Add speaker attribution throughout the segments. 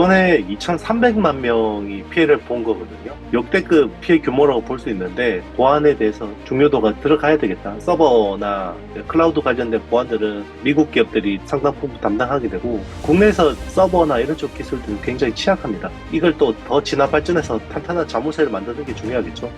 Speaker 1: 이번에 2,300만 명이 피해를 본 거거든요. 역대급 피해 규모라고 볼 수 있는데 보안에 대해서 중요도가 들어가야 되겠다. 서버나 클라우드 관련된 보안들은 미국 기업들이 상당 부분 담당하게 되고 국내에서 서버나 이런 쪽 기술들은 굉장히 취약합니다. 이걸 또 더 진화 발전해서 탄탄한 자물쇠를 만드는 게 중요하겠죠.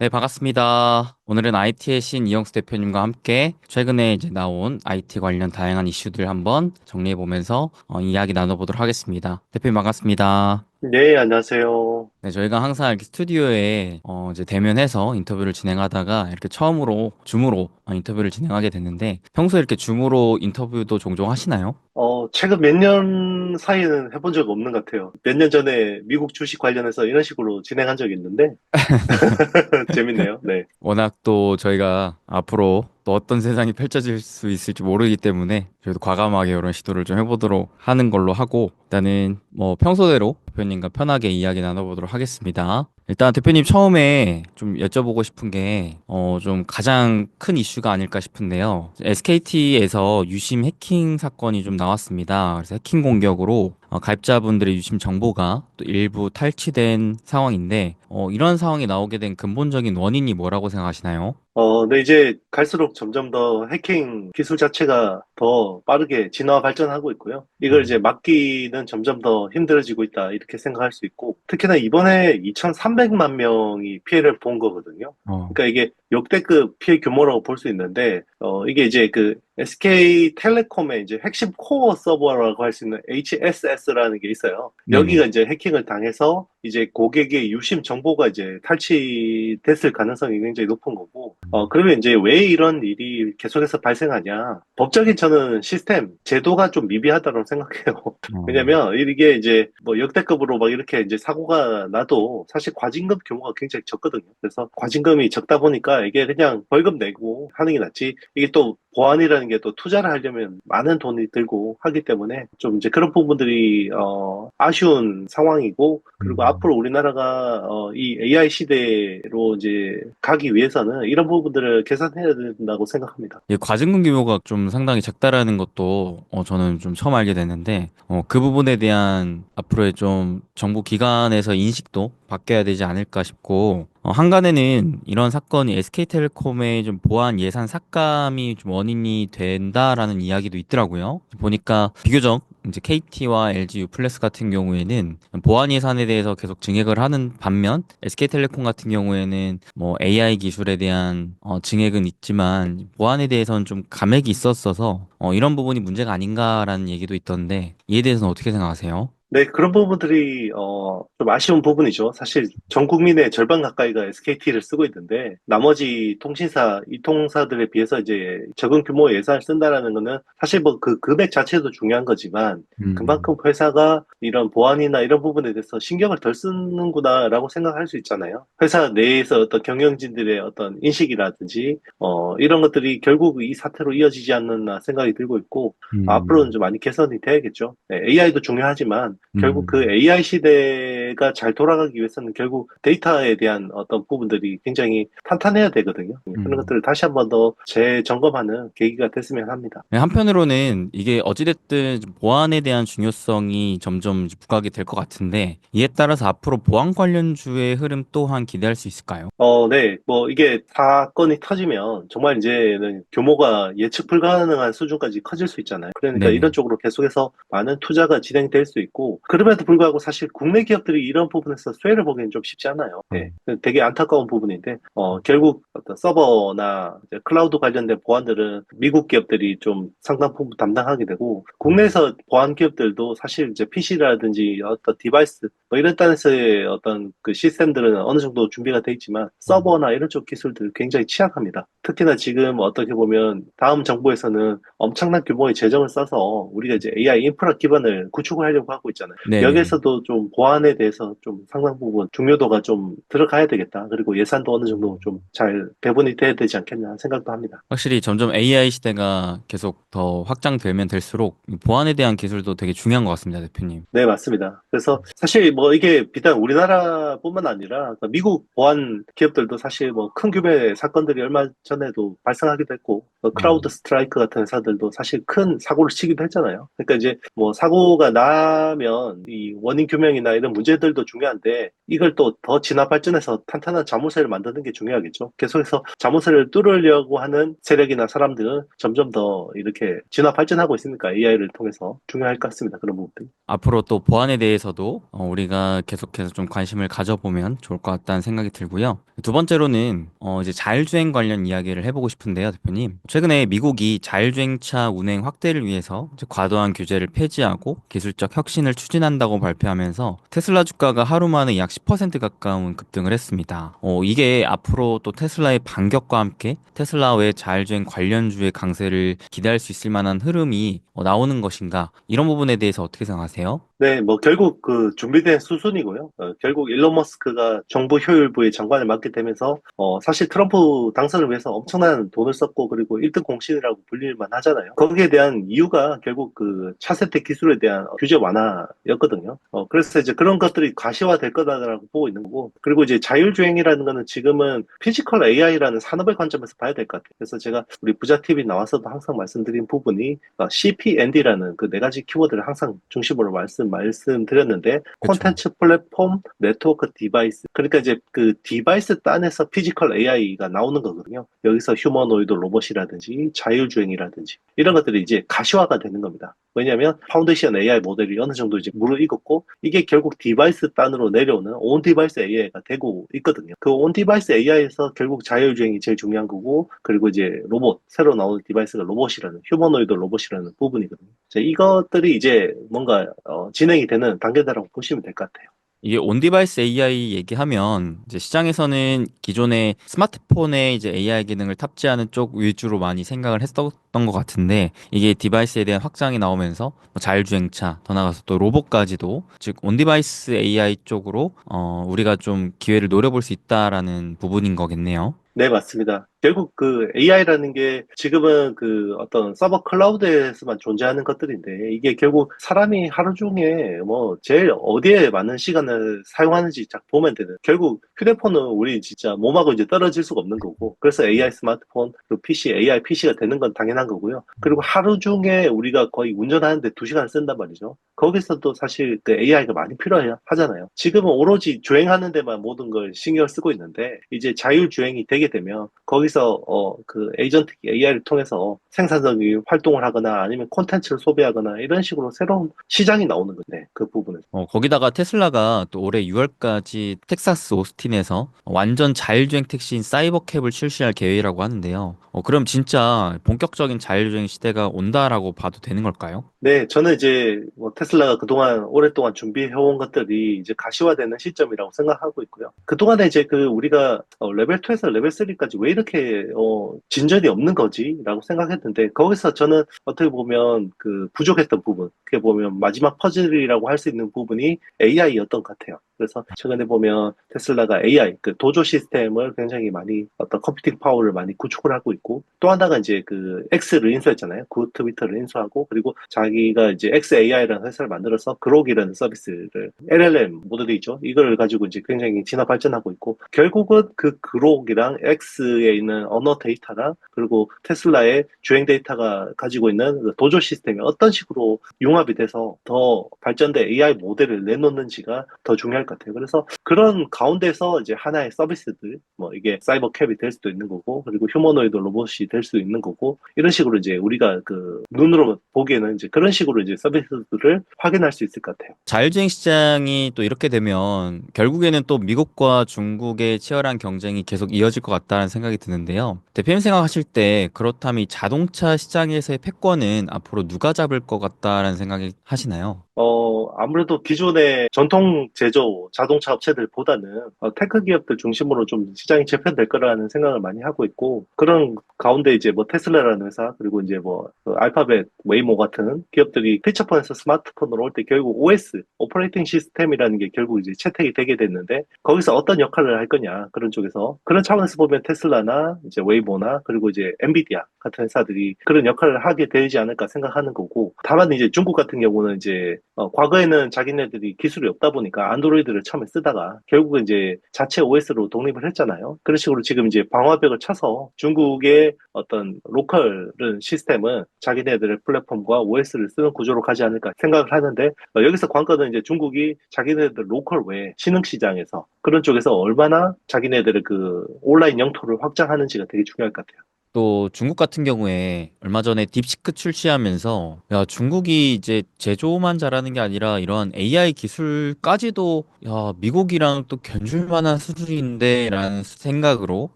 Speaker 2: 네, 반갑습니다. 오늘은 IT의 신 이영수 대표님과 함께 최근에 이제 나온 IT 관련 다양한 이슈들 한번 정리해 보면서 어, 이야기 나눠보도록 하겠습니다. 대표님 반갑습니다.
Speaker 1: 네, 안녕하세요.
Speaker 2: 네, 저희가 항상 이렇게 스튜디오에 어, 이제 대면해서 인터뷰를 진행하다가 이렇게 처음으로 줌으로 어, 인터뷰를 진행하게 됐는데 평소에 이렇게 줌으로 인터뷰도 종종 하시나요?
Speaker 1: 어, 최근 몇 년 사이에는 해본 적 없는 것 같아요. 몇 년 전에 미국 주식 관련해서 이런 식으로 진행한 적이 있는데, 재밌네요. 네.
Speaker 2: 워낙 또 저희가 앞으로 또 어떤 세상이 펼쳐질 수 있을지 모르기 때문에 저희도 과감하게 이런 시도를 좀 해보도록 하는 걸로 하고 일단은 뭐 평소대로 대표님과 편하게 이야기 나눠보도록 하겠습니다. 일단 대표님 처음에 좀 여쭤보고 싶은 게 어 좀 가장 큰 이슈가 아닐까 싶은데요. SKT에서 유심 해킹 사건이 좀 나왔습니다. 그래서 해킹 공격으로 어, 가입자분들의 유심 정보가 또 일부 탈취된 상황인데 어, 이런 상황이 나오게 된 근본적인 원인이 뭐라고 생각하시나요?
Speaker 1: 어, 근데 이제 갈수록 점점 더 해킹 기술 자체가 더 빠르게 진화 발전하고 있고요. 이걸 이제 막기는 점점 더 힘들어지고 있다, 이렇게 생각할 수 있고, 특히나 이번에 2,300만 명이 피해를 본 거거든요.
Speaker 2: 어,
Speaker 1: 그러니까 이게 역대급 피해 규모라고 볼 수 있는데, 어, 이게 이제 그 SK 텔레콤의 이제 핵심 코어 서버라고 할 수 있는 HSS라는 게 있어요. 여기가 이제 해킹을 당해서 이제 고객의 유심 정보가 이제 탈취됐을 가능성이 굉장히 높은 거고, 어, 그러면 이제 왜 이런 일이 계속해서 발생하냐. 법적인 저는 시스템, 제도가 좀 미비하다고 생각해요.
Speaker 2: 어,
Speaker 1: 왜냐면 이게 이제 뭐 역대급으로 막 이렇게 이제 사고가 나도 사실 과징금 규모가 굉장히 적거든요. 그래서 과징금이 적다 보니까 이게 그냥 벌금 내고 하는 게 낫지. 이게 또 보안이라는 게 또 투자를 하려면 많은 돈이 들고 하기 때문에 좀 이제 그런 부분들이 어 아쉬운 상황이고 그리고
Speaker 2: 음.
Speaker 1: 앞으로 우리나라가 어 이 AI 시대로 이제 가기 위해서는 이런 부분들을 개선해야 된다고 생각합니다.
Speaker 2: 이 과징금 규모가 좀 상당히 작다라는 것도 어, 저는 좀 처음 알게 됐는데 어, 그 부분에 대한 앞으로의 좀 정부 기관에서 인식도 바뀌어야 되지 않을까 싶고 어, 한간에는 이런 사건이 SK텔레콤의 좀 보안 예산 삭감이 좀 원인이 된다라는 이야기도 있더라고요. 보니까 비교적 이제 KT와 LG U+S 같은 경우에는 보안 예산에 대해서 계속 증액을 하는 반면 SK텔레콤 같은 경우에는 뭐 AI 기술에 대한 어, 증액은 있지만 보안에 대해서는 좀 감액이 있었어서 어, 이런 부분이 문제가 아닌가라는 얘기도 있던데 이에 대해서는 어떻게 생각하세요?
Speaker 1: 네, 그런 부분들이 어, 좀 아쉬운 부분이죠. 사실 전 국민의 절반 가까이가 SKT를 쓰고 있는데 나머지 통신사, 이 통사들에 비해서 이제 적은 규모의 예산을 쓴다라는 거는 사실 뭐 그 금액 자체도 중요한 거지만
Speaker 2: 음.
Speaker 1: 그만큼 회사가 이런 보안이나 이런 부분에 대해서 신경을 덜 쓰는구나라고 생각할 수 있잖아요. 회사 내에서 어떤 경영진들의 어떤 인식이라든지 어, 이런 것들이 결국 이 사태로 이어지지 않는나 생각이 들고 있고
Speaker 2: 음.
Speaker 1: 앞으로는 좀 많이 개선이 돼야겠죠. AI도 중요하지만 결국
Speaker 2: 음.
Speaker 1: 그 AI 시대가 잘 돌아가기 위해서는 결국 데이터에 대한 어떤 부분들이 굉장히 탄탄해야 되거든요.
Speaker 2: 음.
Speaker 1: 그런 것들을 다시 한 번 더 재점검하는 계기가 됐으면 합니다.
Speaker 2: 네, 한편으로는 이게 어찌됐든 보안에 대한 중요성이 점점 부각이 될 것 같은데 이에 따라서 앞으로 보안 관련주의 흐름 또한 기대할 수 있을까요?
Speaker 1: 어, 네. 뭐, 이게 사건이 터지면 정말 이제는 규모가 예측 불가능한 수준까지 커질 수 있잖아요. 그러니까
Speaker 2: 네네.
Speaker 1: 이런 쪽으로 계속해서 많은 투자가 진행될 수 있고, 그럼에도 불구하고 사실 국내 기업들이 이런 부분에서 수혜를 보기는 좀 쉽지 않아요. 네. 되게 안타까운 부분인데, 어, 결국 어떤 서버나 클라우드 관련된 보안들은 미국 기업들이 좀 상당 부분 담당하게 되고, 국내에서 보안 기업들도 사실 이제 PC라든지 어떤 디바이스, 뭐 이런 단에서의 어떤 그 시스템들은 어느 정도 준비가 돼 있지만 서버나 이런 쪽 기술들 굉장히 취약합니다. 특히나 지금 어떻게 보면 다음 정부에서는 엄청난 규모의 재정을 써서 우리가 이제 AI 인프라 기반을 구축을 하려고 하고 있 잖아요.
Speaker 2: 네.
Speaker 1: 여기에서도 좀 보안에 대해서 좀 상당 부분 중요도가 좀 들어가야 되겠다. 그리고 예산도 어느 정도 좀 잘 배분이 돼야 되지 않겠냐 생각도 합니다.
Speaker 2: 확실히 점점 AI 시대가 계속 더 확장되면 될수록 이 보안에 대한 기술도 되게 중요한 것 같습니다, 대표님.
Speaker 1: 네, 맞습니다. 그래서 사실 뭐 이게 비단 우리나라뿐만 아니라 그 미국 보안 기업들도 사실 뭐 큰 규모의 사건들이 얼마 전에도 발생하기도 했고 뭐 크라우드 스트라이크 같은 회사들도 사실 큰 사고를 치기도 했잖아요. 그러니까 이제 뭐 사고가 나면 이 원인 규명이나 이런 문제들도 중요한데 이걸 또 더 진화 발전해서 탄탄한 자물쇠를 만드는 게 중요하겠죠. 계속해서 자물쇠를 뚫으려고 하는 세력이나 사람들은 점점 더 이렇게 진화 발전하고 있으니까 AI를 통해서 중요할 것 같습니다. 그런 부분들.
Speaker 2: 앞으로 또 보안에 대해서도 어, 우리가 계속해서 좀 관심을 가져보면 좋을 것 같다는 생각이 들고요. 두 번째로는 어, 이제 자율주행 관련 이야기를 해보고 싶은데요, 대표님. 최근에 미국이 자율주행차 운행 확대를 위해서 과도한 규제를 폐지하고 기술적 혁신을 추진한다고 발표하면서 테슬라 주가가 하루 만에 약 10% 가까운 급등을 했습니다. 어, 이게 앞으로 또 테슬라의 반격과 함께 테슬라 외 자율주행 관련주의 강세를 기대할 수 있을 만한 흐름이 어, 나오는 것인가? 이런 부분에 대해서 어떻게 생각하세요?
Speaker 1: 네, 뭐 결국 그 준비된 수순이고요. 어, 결국 일론 머스크가 정부 효율부의 장관을 맡게 되면서 어, 사실 트럼프 당선을 위해서 엄청난 돈을 썼고 그리고 1등 공신이라고 불릴만 하잖아요. 거기에 대한 이유가 결국 그 차세대 기술에 대한 규제 완화였거든요. 어, 그래서 이제 그런 것들이 가시화될 거다라고 보고 있는 거고 그리고 이제 자율주행이라는 거는 지금은 피지컬 AI라는 산업의 관점에서 봐야 될 것 같아요. 그래서 제가 우리 부자 TV 나와서도 항상 말씀드린 부분이 어, CPND라는 그 네 가지 키워드를 항상 중심으로 말씀 말씀드렸는데 콘텐츠 플랫폼, 네트워크 디바이스. 그러니까 이제 그 디바이스 딴에서 피지컬 AI가 나오는 거거든요. 여기서 휴머노이드 로봇이라든지 자율주행이라든지 이런 것들이 이제 가시화가 되는 겁니다. 왜냐하면 파운데이션 AI 모델이 어느 정도 이제 무르익었고 이게 결국 디바이스 단으로 내려오는 온 디바이스 AI가 되고 있거든요. 그 온 디바이스 AI에서 결국 자율주행이 제일 중요한 거고 그리고 이제 로봇 새로 나오는 디바이스가 로봇이라는 휴머노이드 로봇이라는 부분이거든요. 자, 이것들이 이제 뭔가 어, 진행이 되는 단계다라고 보시면 될 것 같아요.
Speaker 2: 이게 온디바이스 AI 얘기하면 이제 시장에서는 기존의 스마트폰에 이제 AI 기능을 탑재하는 쪽 위주로 많이 생각을 했었던 것 같은데 이게 디바이스에 대한 확장이 나오면서 뭐 자율주행차 더 나가서 또 로봇까지도 즉 온디바이스 AI 쪽으로 어 우리가 좀 기회를 노려볼 수 있다라는 부분인 거겠네요.
Speaker 1: 네, 맞습니다. 결국 그 AI라는 게 지금은 그 어떤 서버 클라우드에서만 존재하는 것들인데 이게 결국 사람이 하루 중에 뭐 제일 어디에 많은 시간을 사용하는지 딱 보면 되는 결국 휴대폰은 우리 진짜 몸하고 이제 떨어질 수가 없는 거고 그래서 AI 스마트폰 그리고 PC, AI PC가 되는 건 당연한 거고요. 그리고 하루 중에 우리가 거의 운전하는데 두 시간 쓴단 말이죠. 거기서도 사실 그 AI가 많이 필요해 하잖아요. 지금은 오로지 주행하는 데만 모든 걸 신경을 쓰고 있는데 이제 자율주행이 되게 되면 거기서 어 그 에이전트 AI를 통해서 생산적인 활동을 하거나 아니면 콘텐츠를 소비하거나 이런 식으로 새로운 시장이 나오는 건데 그 부분에서
Speaker 2: 어, 거기다가 테슬라가 또 올해 6월까지 텍사스 오스틴에서 완전 자율주행 택시인 사이버캡을 출시할 계획이라고 하는데요. 어, 그럼 진짜 본격적인 자율주행 시대가 온다라고 봐도 되는 걸까요?
Speaker 1: 네, 저는 이제 뭐 테슬라가 그동안 오랫동안 준비해온 것들이 이제 가시화되는 시점이라고 생각하고 있고요. 그동안에 이제 그 우리가 어, 레벨 2에서 레벨 3까지 왜 이렇게 어, 진전이 없는 거지라고 생각했는데 거기서 저는 어떻게 보면 그 부족했던 부분, 그게 보면 마지막 퍼즐이라고 할 수 있는 부분이 AI였던 것 같아요. 그래서 최근에 보면 테슬라가 AI 그 도조 시스템을 굉장히 많이 어떤 컴퓨팅 파워를 많이 구축을 하고 있고 또 하나가 이제 그 X를 인수했잖아요. 그 트위터를 인수하고 그리고 자기가 이제 XAI라는 회사를 만들어서 그록이라는 서비스를 LLM 모델이 있죠. 이걸 가지고 이제 굉장히 진화 발전하고 있고 결국은 그 그록이랑 X에 있는 언어 데이터랑 그리고 테슬라의 주행 데이터가 가지고 있는 그 도조 시스템이 어떤 식으로 융합이 돼서 더 발전된 AI 모델을 내놓는지가 더 중요할 것 같아요. 그래서 그런 가운데서 이제 하나의 서비스들, 뭐 이게 사이버 캡이 될 수도 있는 거고, 그리고 휴머노이드 로봇이 될 수도 있는 거고, 이런 식으로 이제 우리가 그 눈으로 보기에는 이제 그런 식으로 이제 서비스들을 확인할 수 있을 것 같아요.
Speaker 2: 자율주행 시장이 또 이렇게 되면 결국에는 또 미국과 중국의 치열한 경쟁이 계속 이어질 것 같다는 생각이 드는데요. 대표님 생각하실 때 그렇다면 이 자동차 시장에서의 패권은 앞으로 누가 잡을 것 같다라는 생각이 하시나요?
Speaker 1: 어, 아무래도 기존의 전통 제조 자동차 업체들보다는 어, 테크 기업들 중심으로 좀 시장이 재편될 거라는 생각을 많이 하고 있고 그런 가운데 이제 뭐 테슬라라는 회사 그리고 이제 뭐 그 알파벳, 웨이모 같은 기업들이 피처폰에서 스마트폰으로 올 때 결국 OS 오퍼레이팅 시스템이라는 게 결국 이제 채택이 되게 됐는데 거기서 어떤 역할을 할 거냐 그런 쪽에서 그런 차원에서 보면 테슬라나 이제 웨이모나 그리고 이제 엔비디아 같은 회사들이 그런 역할을 하게 되지 않을까 생각하는 거고 다만 이제 중국 같은 경우는 이제 어, 과거에는 자기네들이 기술이 없다 보니까 안드로이드를 처음에 쓰다가 결국은 이제 자체 OS로 독립을 했잖아요. 그런 식으로 지금 이제 방화벽을 쳐서 중국의 어떤 로컬 시스템은 자기네들의 플랫폼과 OS를 쓰는 구조로 가지 않을까 생각을 하는데 어, 여기서 관건은 이제 중국이 자기네들 로컬 외 신흥 시장에서 그런 쪽에서 얼마나 자기네들의 그 온라인 영토를 확장하는지가 되게 중요할 것 같아요.
Speaker 2: 또 중국 같은 경우에 얼마 전에 딥시크 출시하면서 야 중국이 이제 제조만 잘하는 게 아니라 이런 AI 기술까지도 야 미국이랑 또 견줄 만한 수준인데라는 생각으로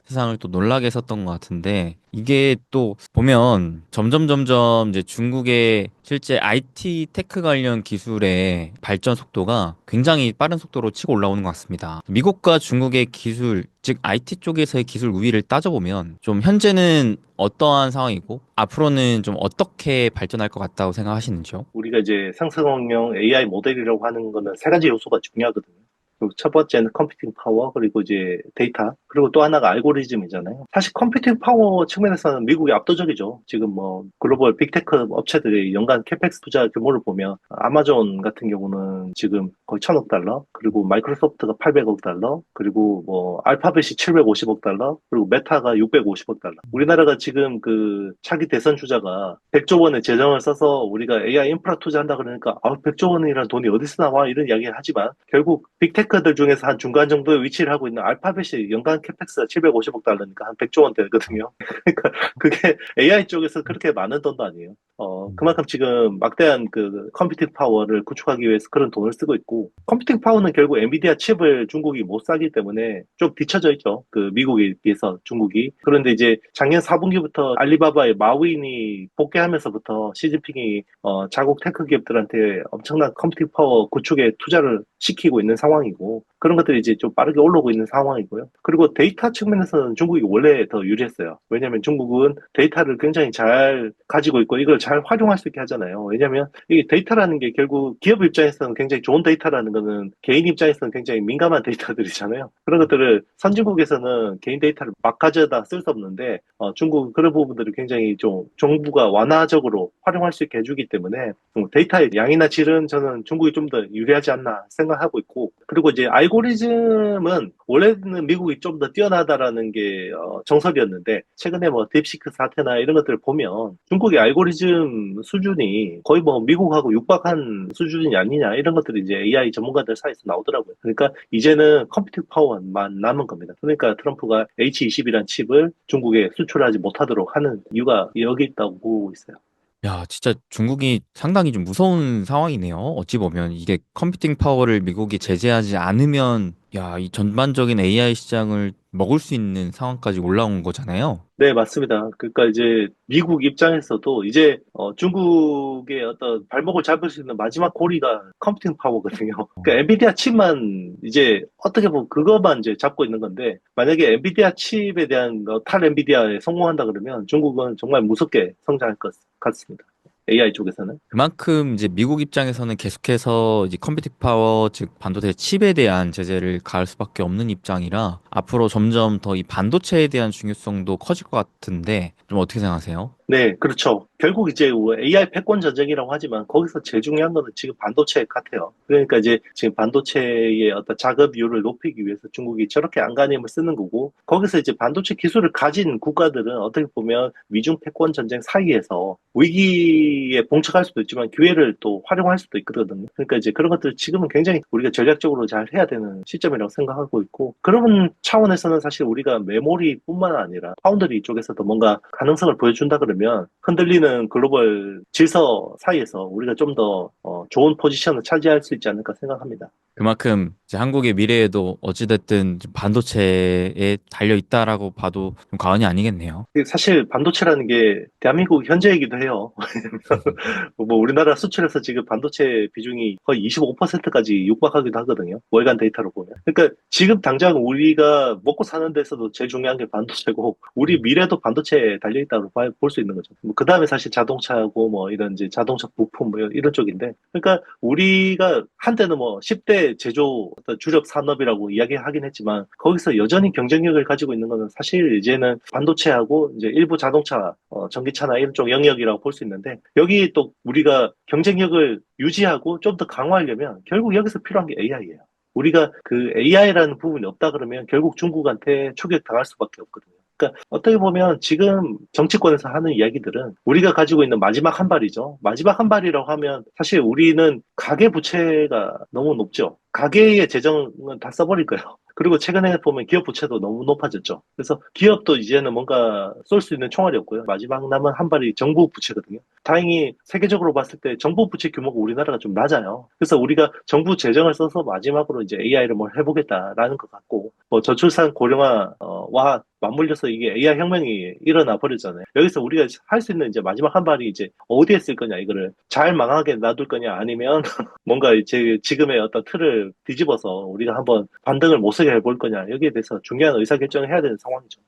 Speaker 2: 세상을 또 놀라게 했었던 것 같은데 이게 또 보면 점점 점점 이제 중국의 실제 IT 테크 관련 기술의 발전 속도가 굉장히 빠른 속도로 치고 올라오는 것 같습니다. 미국과 중국의 기술, 즉 IT 쪽에서의 기술 우위를 따져보면 좀 현재는 어떠한 상황이고 앞으로는 좀 어떻게 발전할 것 같다고 생각하시는지요?
Speaker 1: 우리가 이제 상승형 AI 모델이라고 하는 거는 세 가지 요소가 중요하거든요. 그첫 번째는 컴퓨팅 파워, 그리고 이제 데이터, 그리고 또 하나가 알고리즘이잖아요. 사실 컴퓨팅 파워 측면에서는 미국이 압도적이죠. 지금 뭐 글로벌 빅테크 업체들의 연간 캐펙스 투자 규모를 보면 아마존 같은 경우는 지금 거의 천억 달러, 그리고 마이크로소프트가 800억 달러, 그리고 뭐 알파벳이 750억 달러, 그리고 메타가 650억 달러. 우리나라가 지금 그 차기 대선 주자가 100조 원의 재정을 써서 우리가 AI 인프라 투자한다 그러니까 아, 100조 원이라는 돈이 어디서 나와 이런 이야기를 하지만 결국 빅테크들 중에서 한 중간 정도의 위치를 하고 있는 알파벳이 연간 캐펙스가 750억 달러니까 한 100조 원 되거든요. 그러니까 그게 AI 쪽에서 그렇게 많은 돈도 아니에요. 어, 그만큼 지금 막대한 그 컴퓨팅 파워를 구축하기 위해서 그런 돈을 쓰고 있고 컴퓨팅 파워는 결국 엔비디아 칩을 중국이 못 사기 때문에 좀 뒤쳐져 있죠. 그 미국에 비해서 중국이. 그런데 이제 작년 4분기부터 알리바바의 마윈이 복귀하면서부터 시진핑이 어, 자국 테크 기업들한테 엄청난 컴퓨팅 파워 구축에 투자를 시키고 있는 상황이고 그런 것들이 이제 좀 빠르게 올라오고 있는 상황이고요. 그리고 데이터 측면에서는 중국이 원래 더 유리했어요. 왜냐하면 중국은 데이터를 굉장히 잘 가지고 있고 이걸 잘 활용할 수 있게 하잖아요. 왜냐하면 이게 데이터라는 게 결국 기업 입장에서는 굉장히 좋은 데이터라는 거는 개인 입장에서는 굉장히 민감한 데이터들이잖아요. 그런 것들을 선진국에서는 개인 데이터를 막 가져다 쓸 수 없는데 어, 중국은 그런 부분들을 굉장히 좀 정부가 완화적으로 활용할 수 있게 해주기 때문에 음, 데이터의 양이나 질은 저는 중국이 좀 더 유리하지 않나 생각하고 있고 그리고 이제 알고리즘은 원래는 미국이 좀 더 뛰어나다라는 게 어, 정설이었는데 최근에 뭐 딥시크 사태나 이런 것들을 보면 중국의 알고리즘 수준이 거의 뭐 미국하고 육박한 수준이 아니냐 이런 것들이 이제 AI 전문가들 사이에서 나오더라고요. 그러니까 이제는 컴퓨팅 파워만 남은 겁니다. 그러니까 트럼프가 H20이란 칩을 중국에 수출하지 못하도록 하는 이유가 여기 있다고 보고 있어요.
Speaker 2: 야, 진짜 중국이 상당히 좀 무서운 상황이네요. 어찌 보면 이게 컴퓨팅 파워를 미국이 제재하지 않으면 야, 이 전반적인 AI 시장을 먹을 수 있는 상황까지 올라온 거잖아요.
Speaker 1: 네, 맞습니다. 그러니까 이제 미국 입장에서도 이제 어, 중국의 어떤 발목을 잡을 수 있는 마지막 고리가 컴퓨팅 파워거든요. 그러니까 엔비디아 칩만 이제 어떻게 보면 그것만 이제 잡고 있는 건데 만약에 엔비디아 칩에 대한 어, 탈 엔비디아에 성공한다 그러면 중국은 정말 무섭게 성장할 것 같습니다. AI 쪽에서는.
Speaker 2: 그만큼 이제 미국 입장에서는 계속해서 이제 컴퓨팅 파워, 즉 반도체 칩에 대한 제재를 가할 수밖에 없는 입장이라 앞으로 점점 더 이 반도체에 대한 중요성도 커질 것 같은데 좀 어떻게 생각하세요?
Speaker 1: 네, 그렇죠. 결국 이제 AI 패권 전쟁이라고 하지만 거기서 제일 중요한 거는 지금 반도체 같아요. 그러니까 이제 지금 반도체의 어떤 작업률을 높이기 위해서 중국이 저렇게 안간힘을 쓰는 거고 거기서 이제 반도체 기술을 가진 국가들은 어떻게 보면 미중 패권 전쟁 사이에서 위기에 봉착할 수도 있지만 기회를 또 활용할 수도 있거든요. 그러니까 이제 그런 것들 지금은 굉장히 우리가 전략적으로 잘 해야 되는 시점이라고 생각하고 있고 그런 차원에서는 사실 우리가 메모리뿐만 아니라 파운드리 쪽에서도 뭔가 가능성을 보여준다 그러면 그러면 흔들리는 글로벌 질서 사이에서 우리가 좀 더 좋은 포지션을 차지할 수 있지 않을까 생각합니다.
Speaker 2: 그만큼 한국의 미래에도 어찌됐든 좀 반도체에 달려 있다라고 봐도 좀 과언이 아니겠네요.
Speaker 1: 사실 반도체라는 게 대한민국 현재이기도 해요. 뭐 우리나라 수출에서 지금 반도체 비중이 거의 25%까지 육박하기도 하거든요. 월간 데이터로 보면. 그러니까 지금 당장 우리가 먹고 사는 데서도 제일 중요한 게 반도체고 우리 미래도 반도체에 달려 있다고 볼 수 있는 거죠. 그 다음에 사실 자동차고 뭐 이런 이제 자동차 부품 뭐 이런 쪽인데 그러니까 우리가 한때는 뭐 10대 제조 어떤 주력 산업이라고 이야기하긴 했지만 거기서 여전히 경쟁력을 가지고 있는 거는 사실 이제는 반도체하고 이제 일부 자동차, 어, 전기차나 이런 쪽 영역이라고 볼 수 있는데 여기 또 우리가 경쟁력을 유지하고 좀 더 강화하려면 결국 여기서 필요한 게 AI예요. 우리가 그 AI라는 부분이 없다 그러면 결국 중국한테 추격 당할 수밖에 없거든요. 그러니까 어떻게 보면 지금 정치권에서 하는 이야기들은 우리가 가지고 있는 마지막 한 발이죠. 마지막 한 발이라고 하면 사실 우리는 가계 부채가 너무 높죠. 가계의 재정은 다 써버릴 거예요. 그리고 최근에 보면 기업 부채도 너무 높아졌죠. 그래서 기업도 이제는 뭔가 쏠 수 있는 총알이 없고요. 마지막 남은 한 발이 정부 부채거든요. 다행히 세계적으로 봤을 때 정부 부채 규모가 우리나라가 좀 낮아요. 그래서 우리가 정부 재정을 써서 마지막으로 이제 AI를 뭘 해보겠다라는 것 같고, 뭐 저출산 고령화와 맞물려서 이게 AI 혁명이 일어나 버렸잖아요. 여기서 우리가 할 수 있는 이제 마지막 한 발이 이제 어디에 쓸 거냐 이거를 잘 망하게 놔둘 거냐 아니면 뭔가 이제 지금의 어떤 틀을 뒤집어서 우리가 한번 반등을 못 쓰게 해볼 거냐 여기에 대해서 중요한 의사결정을 해야 되는 상황이죠.